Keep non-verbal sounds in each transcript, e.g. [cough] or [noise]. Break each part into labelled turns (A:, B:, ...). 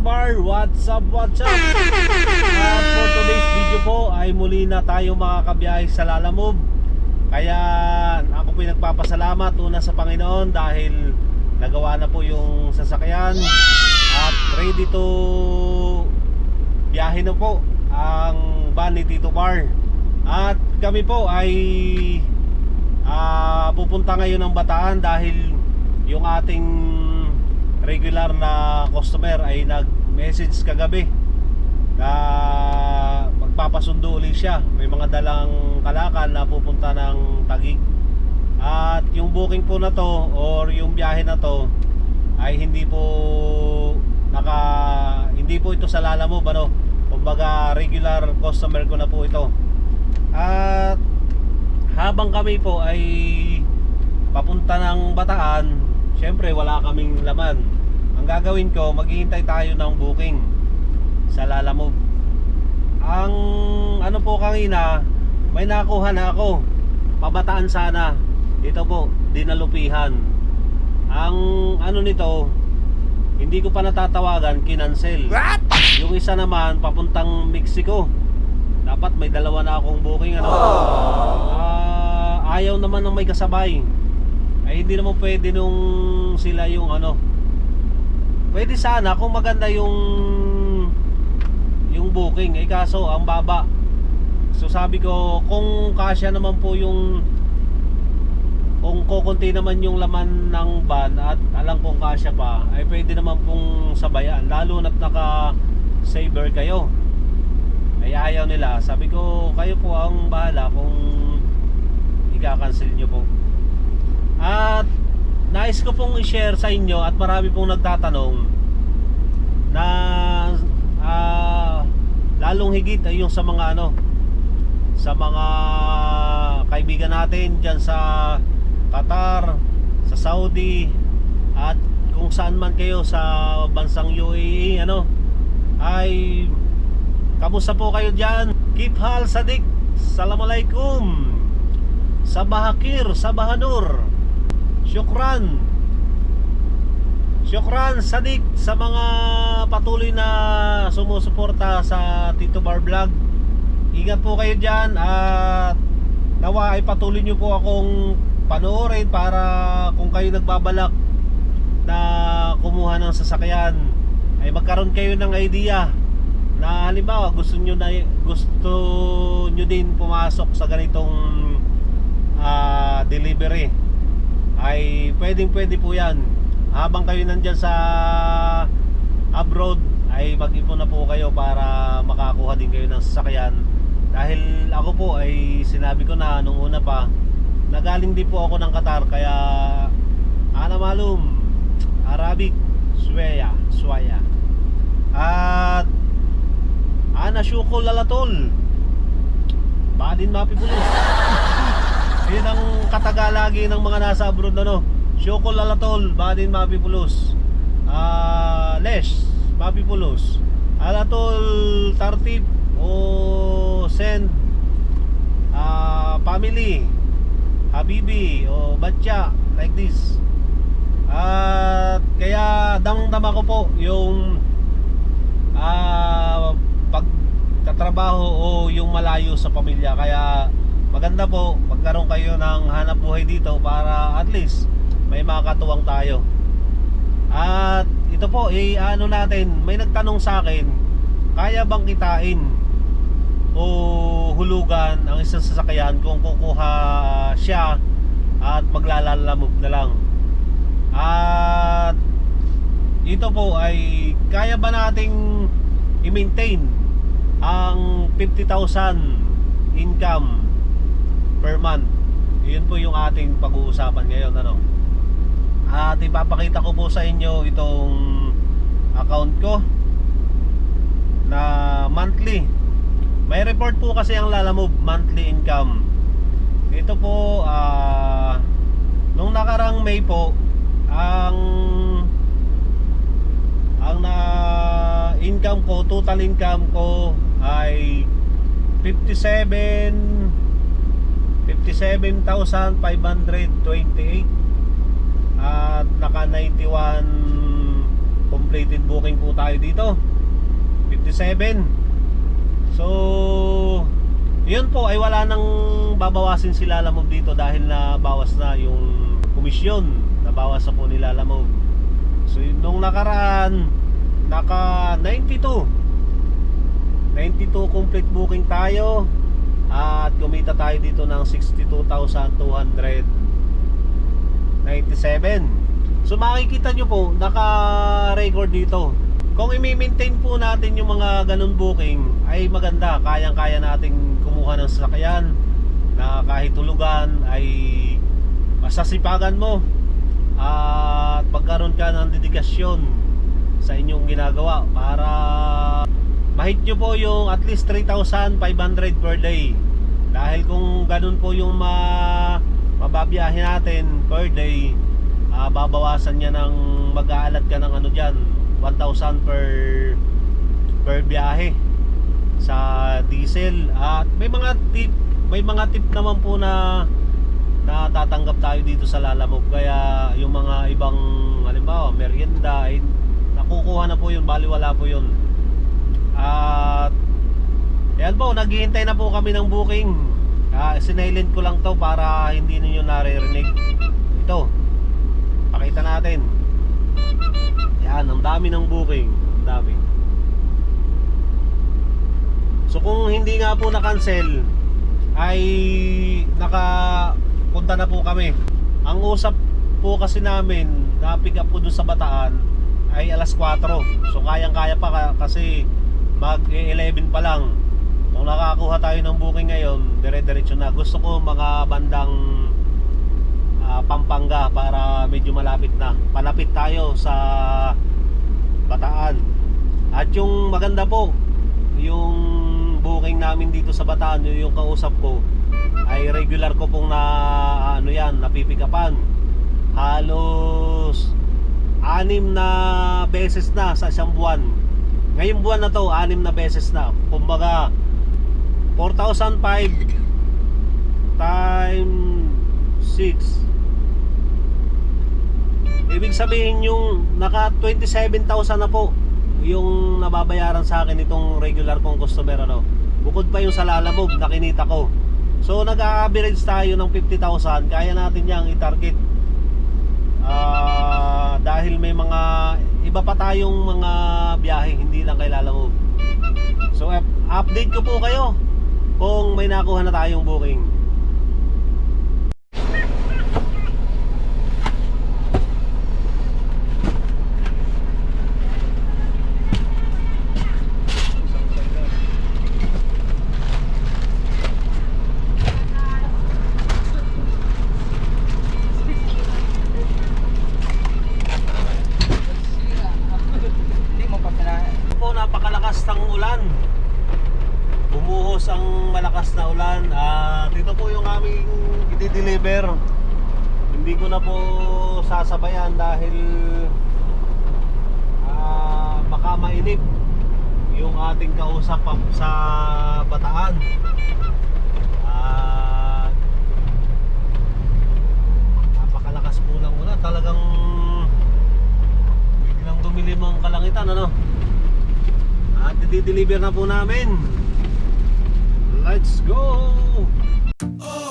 A: Bar, what's up, what's up? At for today's video po ay muli na tayo makakabiyahe sa Lalamove. Kaya ako po nagpapasalamat una sa Panginoon dahil nagawa na po yung sasakyan. At ready to biyahe na po ang van ni Tito Bar. At kami po ay ah, pupunta ngayon ng Bataan dahil yung ating regular na customer ay nag-message kagabi na magpapasundo ulit siya. May mga dalang kalakal na pupunta ng Tagig. At yung booking po na to or yung biyahe na to ay hindi po naka hindi po ito sa lala mo ano kumbaga regular customer ko na po ito at habang kami po ay papunta ng Bataan syempre wala kaming laman ang gagawin ko maghihintay tayo ng booking sa Lalamove ang ano po kanina may nakuha na ako. Pabataan sana. Ito po dinalupihan. Ang ano nito hindi ko pa natatawagan kinansel. Yung isa naman papuntang Mexico. Dapat may dalawa na akong booking ano. Ah, ayaw naman ng may kasabay. Ay hindi naman pwede nung sila yung ano pwede sana kung maganda yung yung booking. Eh kaso ang baba. So sabi ko kung kasya naman po yung kung kukunti naman yung laman ng van at alam kong kasya pa ay pwede naman pong sabayan. Lalo na't naka saver kayo. Ay ayaw nila. Sabi ko kayo po ang bahala kung ika-cancel nyo po. At nais ko pong i-share sa inyo at marami pong nagtatanong na ah, lalong higit ay yung sa mga ano sa mga kaibigan natin dyan sa Qatar, sa Saudi at kung saan man kayo sa bansang UAE ano ay kamusta po kayo dyan? Keep hal sadik. Assalamualaikum Sabahakir, Sabahanur Syukran. Syukran Sadik sa mga patuloy na sumusuporta sa Tito Bar Vlog. Ingat po kayo dyan at nawa ay patuloy nyo po akong panoorin para kung kayo nagbabalak na kumuha ng sasakyan ay magkaroon kayo ng idea na halimbawa gusto nyo na gusto nyo din pumasok sa ganitong ah, delivery ay pwedeng pwede po yan. Habang kayo nandyan sa abroad ay mag-ipon na po kayo para makakuha din kayo ng sasakyan. Dahil ako po ay sinabi ko na nung una pa nagaling din po ako ng Qatar kaya ana malum Arabic Swaya Swaya. At ana syukol lalatol Badin mapipulis [laughs] Yun ang katagalagi ng mga nasa abroad na no Syukol lalatol Badin mapipulos Ah, Les mapipulos Alatol tartib o send ah, family Habibi o Batya like this. At kaya damang-dama ko po yung ah pagtatrabaho o yung malayo sa pamilya. Kaya maganda po magkaroon kayo ng hanap buhay dito para at least may makakatuwang tayo. At ito po eh ano natin may nagtanong sa akin kaya bang kitain o hulugan ang isang sasakyan kung kukuha siya at maglalalamove na lang? At ito po ay kaya ba nating i-maintain ang 50,000 income per month. Yun po yung ating pag-uusapan ngayon ano? At ipapakita ko po sa inyo itong account ko na monthly. May report po kasi ang Lalamove monthly income. Ito po ah nung nakarang May po ang ang na income ko total income ko ay 57 57,528 at naka 91 completed booking po tayo dito 57. So, yun po ay wala nang babawasin si Lalamove dito dahil na bawas na yung komisyon. Nabawas na po ni Lalamove. So, nung nakaraan, naka 92. 92 complete booking tayo at kumita tayo dito ng 62,297 so makikita nyo po naka-record dito. Kung i-maintain po natin yung mga ganun booking ay maganda. Kayang kaya nating kumuha ng sasakyan na kahit tulugan ay masasipagan mo. At pagkaroon ka ng dedikasyon sa inyong ginagawa para mahit nyo po yung at least 3,500 per day. Dahil kung ganun po yung ma mababiyahe natin per day ah, babawasan niya ng mag-aalat ka ng ano dyan 1,000 per per biyahe sa diesel. At may mga tip may mga tip naman po na na tatanggap tayo dito sa Lalamove. Kaya yung mga ibang halimbawa merienda ay nakukuha na po yun baliwala po yun at yan po naghihintay na po kami ng booking. Uh, sinilent ko lang to para hindi ninyo naririnig. Ito pakita natin. Yan ang dami ng booking ang dami. So kung hindi nga po na-cancel ay naka punta na po kami. Ang usap po kasi namin na pick up ko dun sa Bataan ay alas 4 so kayang kaya pa ka- kasi mag 11 pa lang. Kung nakakuha tayo ng booking ngayon dire-diretso na. Gusto ko mga bandang ah, Pampanga para medyo malapit na. Palapit tayo sa Bataan. At yung maganda po yung booking namin dito sa Bataan yung kausap ko ay regular ko pong na ano yan napipikapan. Halos anim na beses na sa isang buwan ngayong buwan na to anim na beses na. Kumbaga 4,005 time 6 ibig sabihin yung naka 27,000 na po yung nababayaran sa akin itong regular kong customer ano. Bukod pa yung sa Lalamove na kinita ko. So nag-average tayo ng 50,000 kaya natin yang i-target. Ah, dahil may mga iba pa tayong mga biyahe hindi lang kay Lalamove so up- update ko po kayo kung may nakuha na tayong booking
B: Hindi mo pa pina...
A: po napakalakas ng ulan bumuhos ang malakas na ulan at ito po yung aming i-deliver hindi ko na po sasabayan dahil ah, baka mainip yung ating kausap pa- sa bataan. At napakalakas po ng ulan talagang biglang dumilim ang kalangitan ano? At i-deliver na po namin. Let's go! At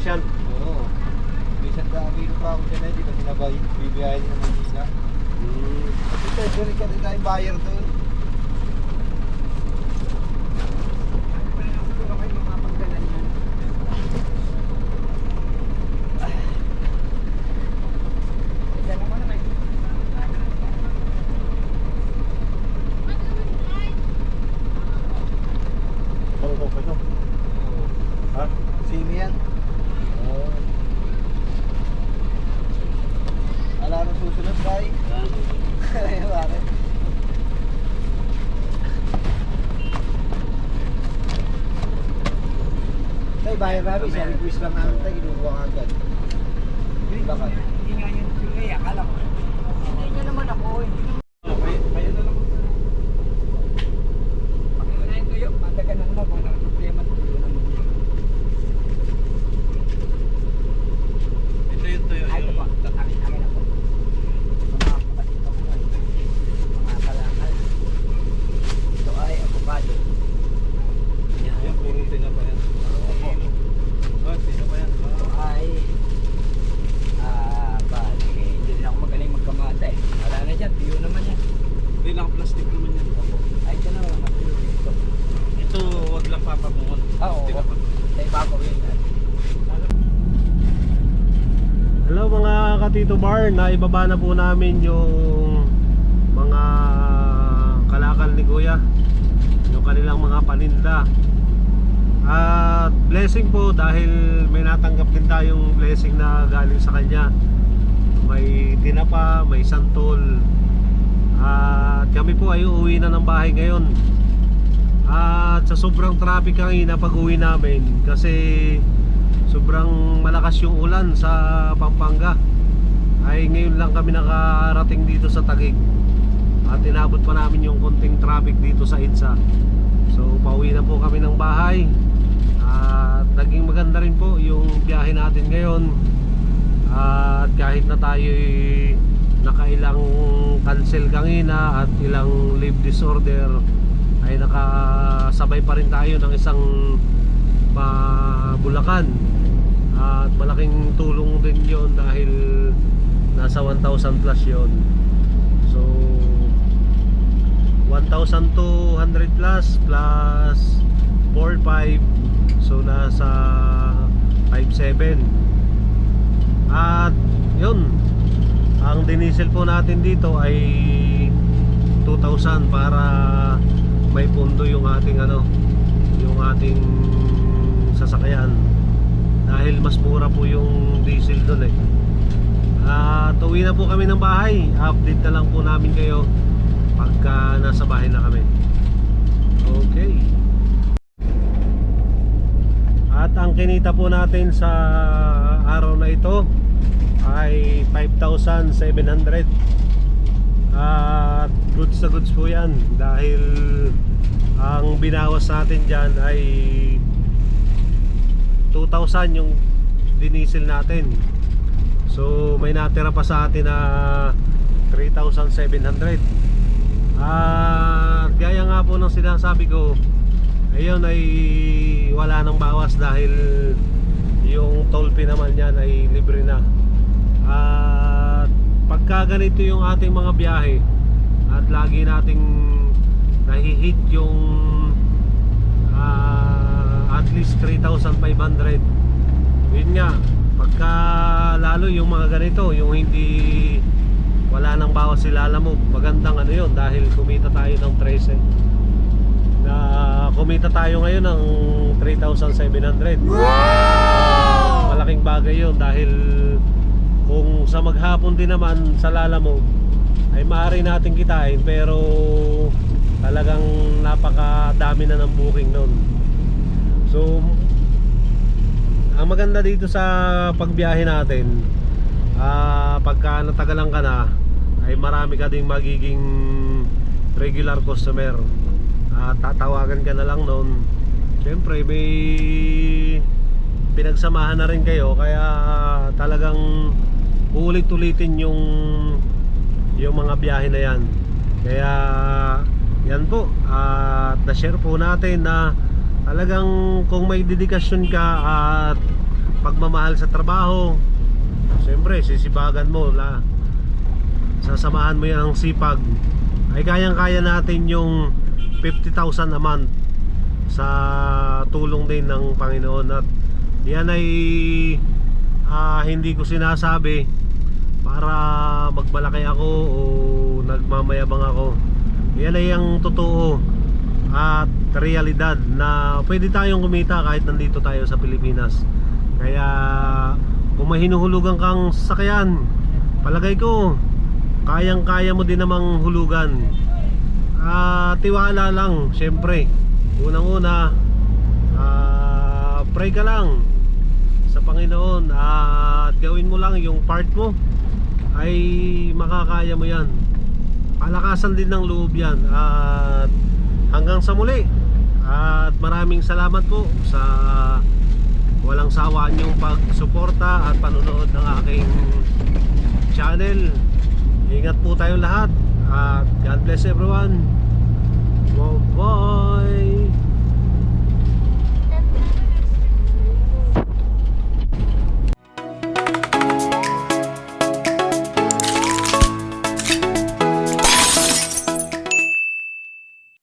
B: Yan.
C: Oo. Isang daang kilo pa ako dyan eh, di ba sinabay? Bibiyahin ng Manila.
A: Hmm.
C: Ito, sorry ka rin tayong buyer doon.
B: Siguro kayo mapagdalan yan. Diyan naman naman.
A: Bangkok ito.
C: Oo.
A: Ha?
C: Simi yan. Oo. Wala nang susunod, tay. Ay, bakit? Tay, bayar namin. Sa request lang namin tayo, kinukuha ka agad. Hindi ba kayo?
B: Hindi nga yun yung akala ko. Hindi naman ako. Hindi naman.
C: Kayo na lang.
B: Pakita na yung tuyo. Matagal na naman. Walang problema tuyo naman.
C: Ito yung tuyo.
B: Ay, ito po. Akin, akin na po. Mga kapatid ko po. Mga kalakal. Ito ay avocado.
C: Yan, puro tinapa yan.
B: Opo.
C: Oh, tinapa yan.
B: Ito ay ah, bali. Hindi rin ako magaling magkamata eh. Wala na dyan. Tuyo naman yan.
C: Hindi, naka-plastic naman yan.
B: Ay, ito na. Matuyo dito.
C: Ito, wag lang papamungon.
B: Ah, oo.
C: Tinapa.
B: Sa ibabaw yun.
A: Hello katito bar, naibaba na po namin yung mga kalakal ni Kuya. Yung kanilang mga paninda. At blessing po dahil may natanggap din tayong blessing na galing sa kanya. May tinapa, may santol. At kami po ay uuwi na ng bahay ngayon. At sa sobrang traffic kanina pag uwi namin kasi sobrang malakas yung ulan sa Pampanga ay ngayon lang kami nakarating dito sa Tagig. At inabot pa namin yung konting traffic dito sa EDSA. So pauwi na po kami ng bahay. At naging maganda rin po yung biyahe natin ngayon. At kahit na tayo nakailang cancel kanina at ilang leave disorder ay nakasabay pa rin tayo ng isang pa at malaking tulong din yon dahil nasa 1,000 plus yon so 1,200 plus plus 4,5 so nasa 5,7 at yun. Ang dinisel po natin dito ay 2,000 para may pundo yung ating ano yung ating sasakyan. Dahil mas mura po yung diesel doon eh at uwi na po kami ng bahay. Update na lang po namin kayo pagka nasa bahay na kami. Okay. At ang kinita po natin sa araw na ito ay 5,700 at goods na goods po yan dahil ang binawas natin dyan ay 2,000 yung dinisil natin so may natira pa sa atin na 3,700 at gaya nga po ng sinasabi ko ayun ay wala nang bawas dahil yung toll fee naman yan ay libre na. At pagka ganito yung ating mga biyahe at lagi nating nahihit yung ah, at least 3,500 yun nga pagka lalo yung mga ganito yung hindi wala nang bawas sila mo magandang ano yun dahil kumita tayo ng 13 na kumita tayo ngayon ng 3,700 malaking bagay yun dahil kung sa maghapon din naman sa lalamog ay maaari natin kitain pero talagang napakadami na ng booking nun. So ang maganda dito sa pagbiyahe natin ah pagka natagalan ka na ay marami ka ding magiging regular customer. At tatawagan ka na lang noon. Syempre may pinagsamahan na rin kayo kaya talagang ulit-ulitin yung yung mga biyahe na yan. Kaya yan po. At na-share po natin na talagang kung may dedikasyon ka at pagmamahal sa trabaho siyempre sisibagan mo la, sasamahan mo yung sipag. Ay kayang kaya natin yung 50,000 a month sa tulong din ng Panginoon. At yan ay ah, hindi ko sinasabi para magbalaki ako o nagmamayabang ako. Yan ay ang totoo. At realidad na pwede tayong kumita kahit nandito tayo sa Pilipinas kaya kung may hinuhulugan kang sasakyan palagay ko kayang kaya mo din namang hulugan Ah, tiwala lang, syempre. Unang-una, ah, pray ka lang sa Panginoon at gawin mo lang yung part mo ay makakaya mo yan. Palakasan din ng loob yan at hanggang sa muli. At maraming salamat po sa walang sawa niyong pagsuporta at panonood ng aking channel. Ingat po tayong lahat at God bless everyone. Bye-bye.